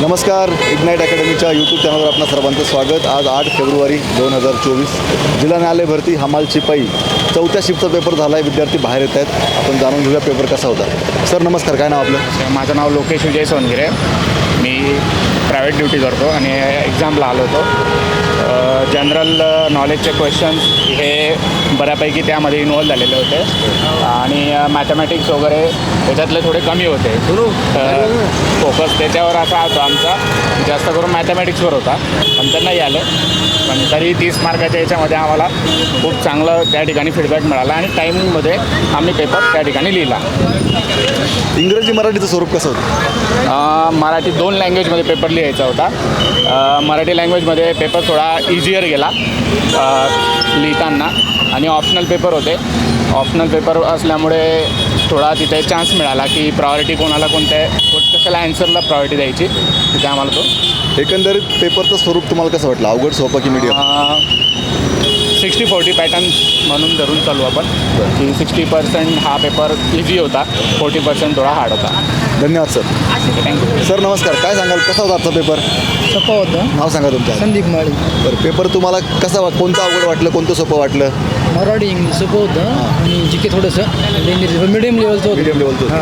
नमस्कार ignite अकॅडमीच्या YouTube चॅनलवर आपणा सर्वांचं स्वागत. आज आठ फेब्रुवारी दोन हजार चोवीस. जिल्हा न्यायालय भरती हमाल शिपाई. चौथ्या शिफ्टचा पेपर झाला आहे विद्यार्थी बाहेर येत आहेत. आपण जाणून घेऊया पेपर कसा होता. सर नमस्कार काय नाव आपलं? माझं नाव लोकेश विजय सोनगिरे. मी प्रायव्हेट ड्युटी करतो आणि एक्झामला आलो होतो. जनरल नॉलेजचे क्वेश्चन्स हे बऱ्यापैकी त्यामध्ये इन्वॉल्व झालेले होते. आणि मॅथमॅटिक्स वगैरे त्याच्यातले थोडे कमी होते. फोकस त्याच्यावर असा होता आमचा. जास्त करून मॅथमॅटिक्सवर होता. पण तर नाही आलं पण तरी तीस मार्काच्या याच्यामध्ये आम्हाला खूप चांगलं त्या ठिकाणी फीडबॅक मिळाला आणि टायमिंगमध्ये आम्ही पेपर त्या ठिकाणी लिहिला. इंग्रजी मराठीचं स्वरूप कसं होतं? मराठी दोन लँग्वेजमध्ये पेपर लिहायचा होता. मराठी लँग्वेजमध्ये पेपर थोडा इझियर गेला. लिहिताना. आणि ऑप्शनल पेपर होते. ऑप्शनल पेपर असल्यामुळे थोडा तिथे चान्स मिळाला की प्रायोरिटी कोणाला कोणत्या कशाला ॲन्सरला प्रायोरिटी द्यायची तिथे आम्हाला तो एकंदरीत पेपरचं स्वरूप तुम्हाला कसं वाटलं? अवघड सोपं की मीडियम सिक्स्टी फोर्टी पॅटर्न म्हणून धरून चालू आपण. की सिक्स्टी पर्सेंट हा पेपर इझी होता फोर्टी पर्सेंट थोडा हार्ड होता. धन्यवाद सर. थँक्यू सर नमस्कार. काय सांगाल? कसा होता आजचा पेपर? सोपं होतं. नाव सांगा तुमचं. संदीप माळी. बरं पेपर तुम्हाला कसं वा कोणतं अवघड वाटलं कोणतं सोपं वाटलं? मराठी इंग्लिश सोपं होतं आणि जी के थोडंसं इंग्लिश मिडियम लेवलचं होतं. मीडियम लेवलचं होतं.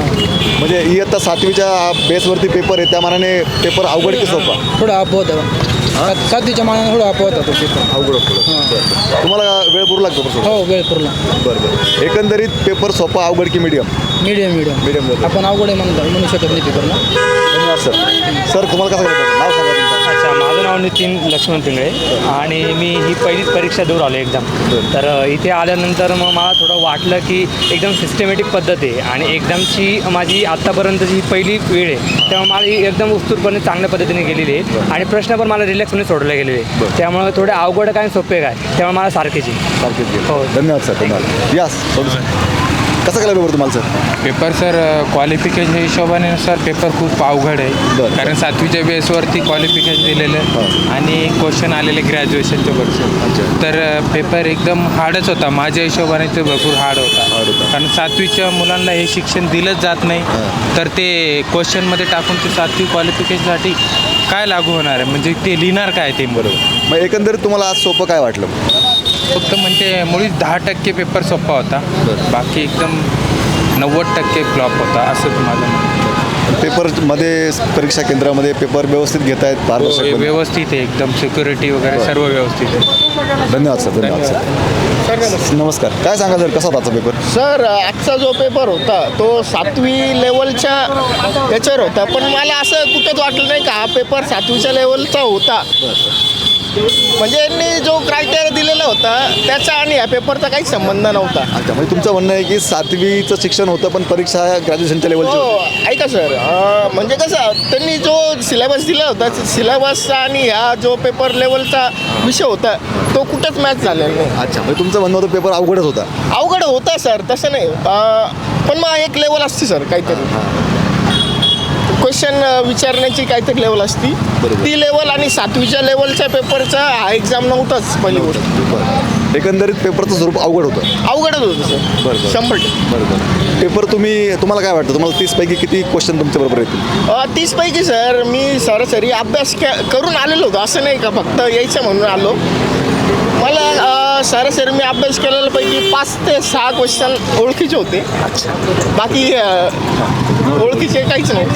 म्हणजे इयत्ता सातवीच्या बेसवरती पेपर आहे त्या मानाने पेपर अवघड की सोपा? थोडं आप होतं. सात- सातवीच्या मानाने थोडं आप होता तो पेपर. अवघड तुम्हाला वेळ पुरू लागतो हो वेळ पुरला बरं बरं. एकंदरीत पेपर सोपा अवघड की मीडियम? Medium medium. level. आपण अवघड आहे म्हणतो म्हणू शकत नाही पेपरला धन्यवाद सर. सर तुम्हाला कसं नाव नितीन लक्ष्मण पिंगळे. आणि मी ही पहिलीच परीक्षा देऊन आलो एक्झाम तर इथे आल्यानंतर मग मला थोडं वाटलं की एकदम सिस्टमॅटिक पद्धत आहे. आणि एक्झामची माझी आत्तापर्यंतची ही पहिली वेळ आहे. तेव्हा मला ही एकदम उत्स्फूर्तपणे चांगल्या पद्धतीने गेलेली आहे. आणि प्रश्न पण मला रिलॅक्सपणे सोडले गेलेले त्यामुळे थोडे अवघड काय सोपे काय त्यामुळे मला सारखेच सारखेच. हो. धन्यवाद सर धन्यवाद यास कसं केलं पेपर तुम्हाला सर पेपर सर क्वालिफिकेशन हिशोबाने सर पेपर खूप अवघड आहे. बरं. कारण सातवीच्या बेसवरती क्वालिफिकेशन दिलेलं आहे आणि क्वेश्चन आलेले ग्रॅज्युएशनचे वर्ष. तर पेपर एकदम हार्डच होता. माझ्या हिशोबाने ते भरपूर हार्ड Hard होता. कारण सातवीच्या मुलांना हे शिक्षण दिलंच जात नाही. तर ते क्वेश्चनमध्ये टाकून ते सातवी क्वालिफिकेशनसाठी काय लागू होणार आहे? म्हणजे ते लिहिणार काय ते? बरोबर. मग एकंदरीत तुम्हाला आज सोपं काय वाटलं? फक्त म्हणजे मुळीच दहा टक्के पेपर सोपा होता. बाकी एकदम नव्वद टक्के फ्लॉप होता असं माझं म्हणणं आहे. पेपरमध्ये परीक्षा केंद्रामध्ये पेपर व्यवस्थित घेत आहेत हो, पारदर्शक व्यवस्थित आहे एकदम सिक्युरिटी वगैरे सर्व व्यवस्थित आहे. धन्यवाद सर धन्यवाद सर. नमस्कार. काय सांगा सर कसा होता आजचा पेपर सर आजचा जो पेपर होता तो सातवी लेवलच्या याच्यावर होता. पण मला असं कुठंच वाटलं नाही का हा पेपर सातवीच्या लेवलचा होता. म्हणजे यांनी जो क्रायटेरिया दिलेला होता त्याचा आणि या पेपरचा काही संबंध नव्हता. अच्छा म्हणजे तुमचं म्हणणं आहे की सातवीचं शिक्षण होतं पण परीक्षा ग्रॅज्युएशनच्या लेवलची हो. ऐका सर अं, म्हणजे कसं त्यांनी जो सिलेबस दिला होता सिलेबसचा आणि ह्या जो पेपर लेवलचा विषय होता तो कुठंच मॅच झालेला नाही. अच्छा म्हणजे तुमचं म्हणणं होतं पेपर अवघडच होता. अवघड होता सर तसं नाही. अं, पण मग एक लेवल असते सर काहीतरी. क्वेश्चन विचारण्याची काहीतरी लेवल असती. ती लेवल आणि सातवीच्या लेवलच्या पेपरचा हा एक्झाम नव्हताच पहिली गोष्ट एकंदरीत पेपरचं स्वरूप अवघड होतं. अवघडच होतं सर. बरं. शंभर टक्के. बरोबर पेपर तुम्ही तुम्हाला काय वाटतं? तुम्हाला तीसपैकी किती क्वेश्चन तुमच्या बरोबर येतील? तीसपैकी सर मी सरासरी अभ्यास करून आलेलो होतो. असं नाही का? फक्त यायचं म्हणून आलो. मला सरासरी मी अभ्यास केलेल्या पैकी पाच ते सहा क्वेश्चन ओळखीचे होते. बाकी ओळखीचे काहीच नाही.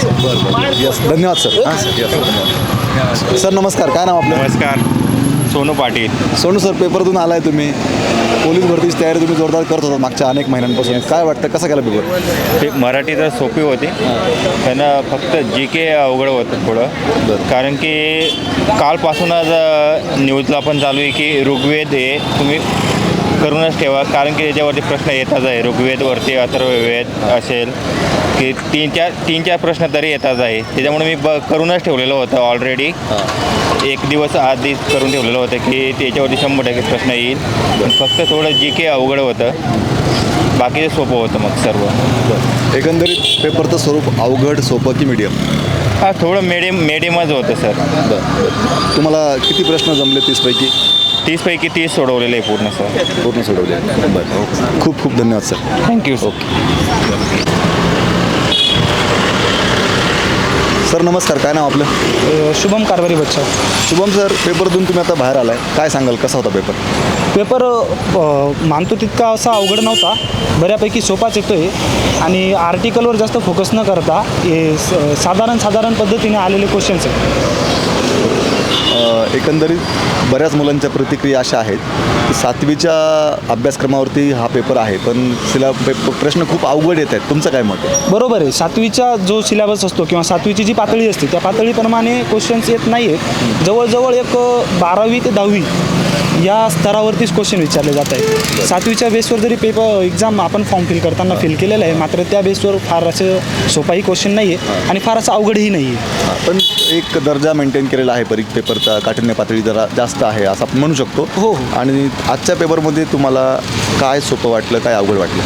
धन्यवाद सर. हां सर. सर नमस्कार. काय नाव आपलं? नमस्कार. सोनू पाटील. सोनू सर पेपरतून आलाय तुम्ही. पोलीस भरतीची तयारी तुम्ही जोरदार करत होता मागच्या अनेक महिन्यांपासून. काय वाटतं? कसा केला पेपर ते मराठी तर सोपी होती. पण फक्त जी के अवघड होतं थोडं कारण की कालपासूनच न्यूजला पण चालू आहे की ऋग्वेद हे तुम्ही करूनच ठेवा. कारण की त्याच्यावरती प्रश्न येताच आहे. ऋग्वेदवरती अथर्ववेद असेल की तीन चार तीन चार प्रश्न तरी येताच आहे. त्याच्यामुळे मी ब करूनच ठेवलेलं होतं ऑलरेडी एक दिवस आधी करून ठेवलेलं होतं की त्याच्यावरती शंभर टक्के प्रश्न येईल. पण फक्त थोडं जी के अवघड होतं. बाकी सोपं होतं मग सर्व. एकंदरीत पेपरचं स्वरूप अवघड सोपं की मीडियम हा थोडं मेडियम मेडियमच होतं सर. तुम्हाला किती प्रश्न जमले तीसपैकी? तीसपैकी तीस सोडवलेलं आहे पूर्ण सर. पूर्ण सोडवले बरं खूप खूप धन्यवाद सर. थँक्यू सर नमस्कार. काय नाव आपलं? शुभम कारभारी बच्चा. शुभम सर पेपरतून तुम्ही आता बाहेर आलाय. काय सांगाल? कसा होता पेपर? पेपर अ, मानतो तितका असा अवघड नव्हता. बऱ्यापैकी सोपाच येतो आहे आणि आर्टिकलवर जास्त फोकस न करता हे स- साधारण साधारण पद्धतीने आलेले क्वेश्चन्स आहेत. एकंदरीत बऱ्याच मुलांच्या प्रतिक्रिया अशा आहेत की सातवीच्या अभ्यासक्रमावरती हा पेपर आहे पण सिला पेप प्रश्न खूप अवघड येत आहेत. तुमचं काय मत आहे? बरोबर आहे. सातवीचा जो सिलेबस असतो किंवा सातवीची जी पातळी असते त्या पातळीप्रमाणे क्वेश्चन्स येत नाही आहेत जवळजवळ एक बारावी ते दहावी या स्तरावरतीच क्वेश्चन विचारले जात आहेत. सातवीच्या बेसवर जरी पेपर एक्झाम आपण फॉर्म फिल करताना फिल केलेलं आहे मात्र त्या बेसवर फार असं सोपाही क्वेश्चन नाही आहे आणि फार असं अवघडही नाही आहे पण एक दर्जा मेंटेन केलेला आहे परीक्षा पेपरचा काठिण्य पातळी जरा जास्त आहे असं आपण म्हणू शकतो. हो, हो. आणि आजच्या पेपरमध्ये तुम्हाला काय सोपं वाटलं काय अवघड वाटलं?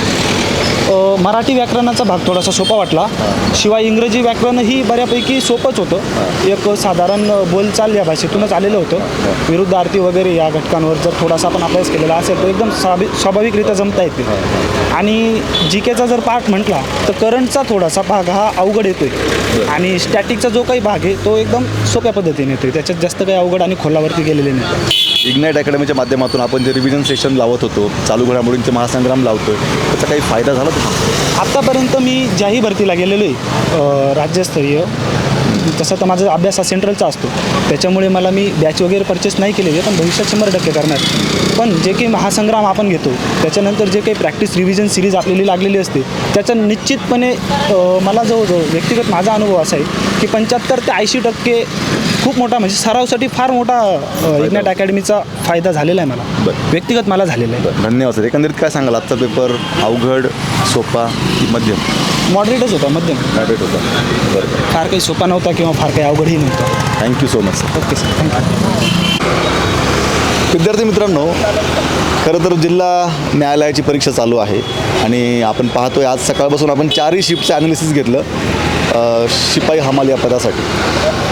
मराठी व्याकरणाचा भाग थोडासा सोपा वाटला. शिवाय इंग्रजी व्याकरणही बऱ्यापैकी सोपंच होतं. एक साधारण बोलचाल या भाषेतूनच आलेलं होतं. विरुद्ध आरती वगैरे या घटकांवर जर थोडासा आपण अभ्यास केलेला असेल तर एकदम स्वाभि स्वाभाविकरित्या जमता येते. आणि जी केचा जर पाठ म्हटला तर करंटचा थोडासा भाग हा अवघड येतोय. आणि स्टॅटिकचा जो काही भाग आहे तो एकदम सोप्या पद्धतीने येतोय. त्याच्यात जास्त काही अवघड आणि खोलावरती गेलेले नाही. इग्नाईट अकॅडमीच्या माध्यमातून आपण जे रिव्हिजन सेशन लावत होतो चालू घडामोडींचे महासंग्राम लावतोय त्याचा काही फायदा झाला तुम्हाला आत्तापर्यंत मी ज्याही भरतीला गेलेलो आहे राज्यस्तरीय तसं तर माझा अभ्यास हा सेंट्रलचा असतो. त्याच्यामुळे मला मी बॅच वगैरे परचेस नाही केलेली आहे पण भविष्यात शंभर टक्के करणार पण जे काही महासंग्राम आपण घेतो त्याच्यानंतर जे काही प्रॅक्टिस रिव्हिजन सिरीज आपल्याला लागलेली असते त्याचा निश्चितपणे मला जवळजवळ व्यक्तिगत माझा अनुभव असा आहे की पंच्याहत्तर ते ऐंशी टक्के खूप मोठा म्हणजे सरावसाठी फार मोठा इग्नॅट अकॅडमीचा फायदा झालेला आहे मला. बरं. व्यक्तिगत मला झालेला आहे. धन्यवाद सर. एकंदरीत काय सांगाल? आजचा पेपर अवघड सोपा की मध्यम? मॉडरेटच होता मध्यम. मॅडेट होता. बरं. फार काही सोपा नव्हता किंवा फार काही अवघडही नव्हता. Thank you so much sir okay sir thank you विद्यार्थी मित्रांनो खरं तर जिल्हा न्यायालयाची परीक्षा चालू आहे आणि आपण पाहतोय आज सकाळपासून आपण चारही शिफ्टचं ॲनालिसिस घेतलं. शिपाई हमाल या पदासाठी.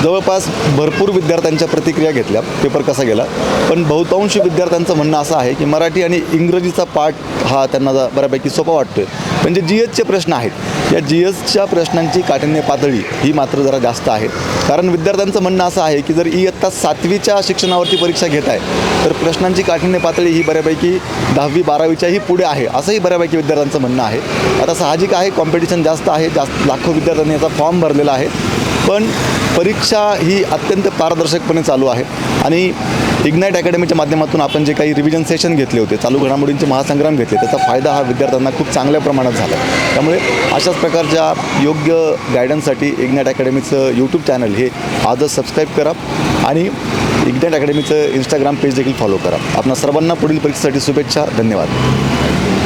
जवळपास भरपूर विद्यार्थ्यांच्या प्रतिक्रिया घेतल्या. पेपर कसा गेला? पण बहुतांश विद्यार्थ्यांचं म्हणणं असं आहे की मराठी आणि इंग्रजीचा पाठ हा त्यांना बऱ्यापैकी सोपा वाटतोय. म्हणजे जी एसचे प्रश्न आहेत. या जी एसच्या प्रश्नांची काठिण्य पातळी ही मात्र जरा जास्त आहे. कारण विद्यार्थ्यांचं म्हणणं असं आहे की जर इयत्ता सातवीच्या शिक्षणावरती परीक्षा घेत आहे तर प्रश्नांची काठिण्य पातळी ही बऱ्यापैकी दहावी बारावीच्याही पुढे आहे असंही बऱ्यापैकी विद्यार्थ्यांचं म्हणणं आहे. आता साहजिक आहे कॉम्पिटिशन जास्त आहे जास्त लाखो विद्यार्थ्यांनी याचा फॉर्म भरलेला आहे. पण परीक्षा ही अत्यंत पारदर्शकपणे चालू आहे. आणि इग्नाईट अकॅडमीच्या माध्यमातून आपण जे काही रिव्हिजन सेशन घेतले होते चालू घडामोडींचे महासंग्राम घेतले त्याचा फायदा हा विद्यार्थ्यांना खूप चांगल्या प्रमाणात झाला. त्यामुळे अशाच प्रकारच्या योग्य गायडन्ससाठी इग्नाईट अकॅडमीचं यूट्यूब चॅनल हे आजच सबस्क्राईब करा आणि इग्नाईट अकॅडमीचं इंस्टाग्राम पेज देखील फॉलो करा. आपणा सर्वांना पुढील परीक्षेसाठी शुभेच्छा. धन्यवाद.